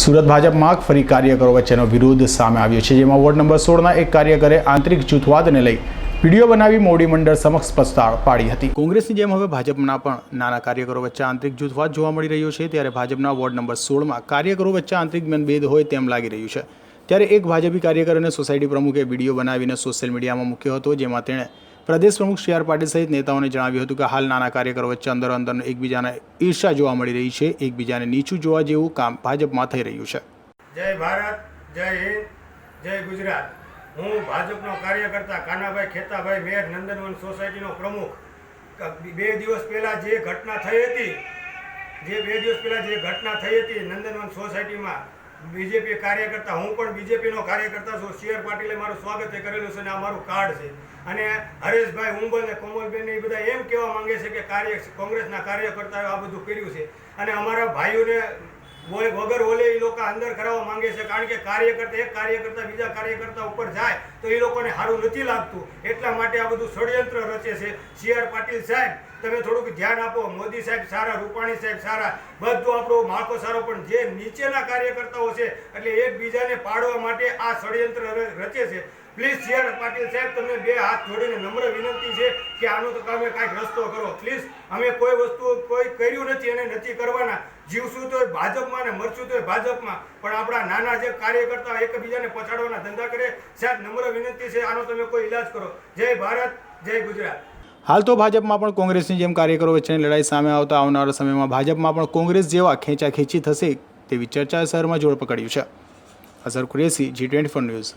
સુરત ભાજપમાં ફરી કાર્યકરો વચ્ચેનો વિરોધ સામે આવ્યો છે, જેમાં વોર્ડ નંબર સોળના એક કાર્યકરે આંતરિક જૂથવાદને લઈ વીડિયો બનાવી મોડી મંડળ સમક્ષ પસ્તાળ પાડી હતી. કોંગ્રેસની જેમ હવે ભાજપના પણ નાના કાર્યકરો વચ્ચે આંતરિક જૂથવાદ જોવા મળી રહ્યો છે, ત્યારે ભાજપના વોર્ડ નંબર સોળમાં કાર્યકરો વચ્ચે આંતરિક મનભેદ હોય તેમ લાગી રહ્યું છે. ત્યારે એક ભાજપી કાર્યકર અને સોસાયટી પ્રમુખે વીડિયો બનાવીને સોશિયલ મીડિયામાં મૂક્યો હતો, જેમાં તેણે પ્રદેશ પ્રમુખ સી આર પાટીલ સહિત નેતાઓને જણાવ્યું હતું કે હાલ નાના કાર્યકરો વચ્ચે અંદર અંદર એકબીજાના ઈર્ષા જોવા મળી રહી છે. એકબીજાને નીચું જોવા જેવું કામ ભાજપમાં થઈ રહ્યું છે. જય ભારત, જય હિન્દ, જય ગુજરાત. હું ભાજપનો કાર્યકર્તા કાનાભાઈ ખેતાભાઈ મેયર નંદનવન સોસાયટીનો પ્રમુખ. બે દિવસ પહેલાં જે ઘટના થઈ હતી, જે બે દિવસ પહેલાં જે ઘટના થઈ હતી નંદનવન સોસાયટીમાં બીજેપી કાર્યકર્તા, હું પણ બીજેપીનો કાર્યકર્તા છું. સી આર પાટીલે મારું સ્વાગત કરેલું છે અને આ મારું કાર્ડ છે. અને હરેશભાઈ ઉંબલ ને કોમલબેન એ બધા એમ કહેવા માંગે છે કે કાર્ય, કોંગ્રેસના કાર્યકર્તાઓએ આ બધું કર્યું છે. અને અમારા ભાઈઓને વગર ઓલે એ લોકો અંદર કરાવવા માંગે છે કારણ કે કાર્યકર્તા એક કાર્યકર્તા બીજા કાર્યકર્તા ઉપર જાય એ લોકોને સારું નથી લાગતું. એટલા માટે આ બધું ષડયંત્ર રચે છે. સી આર પાટીલ સાહેબ, તમે થોડુંક ધ્યાન આપો. મોદી સાહેબ સારા, રૂપાણી સાહેબ સારા. બધું આપણો માળખો સારો, પણ જે નીચેના કાર્યકર્તાઓ છે, એટલે એકબીજાને પાડવા માટે આ ષડયંત્ર રચે છે. પ્લીઝ સી આર પાટીલ સાહેબ તમને બે હાથ જોડીને નમ્ર વિનંતી છે કે આનો તો તમે કાંઈક રસ્તો કરો. પ્લીઝ, અમે કોઈ વસ્તુ કોઈ કર્યું નથી અને નથી કરવાના. જીવશું તો ભાજપમાં ને મરશું તો ભાજપમાં. પણ આપણા નાના જે કાર્યકર્તા એકબીજાને પછાડવાના ધંધા કરે, સાહેબ, નમ્ર વિનંતી છે, આનો તમે કોઈ ઈલાજ કરો. જય ભારત, જય ગુજરાત. હાલ તો ભાજપમાં પણ કોંગ્રેસની જેમ કાર્યકરો વચ્ચેની લડાઈ સામે આવતા આવનારા સમયમાં ભાજપમાં પણ કોંગ્રેસ જેવા ખેંચાખેંચી થશે તેવી ચર્ચા શહેરમાં જોડ પકડ્યું છે. Azhar Qureshi G twenty four news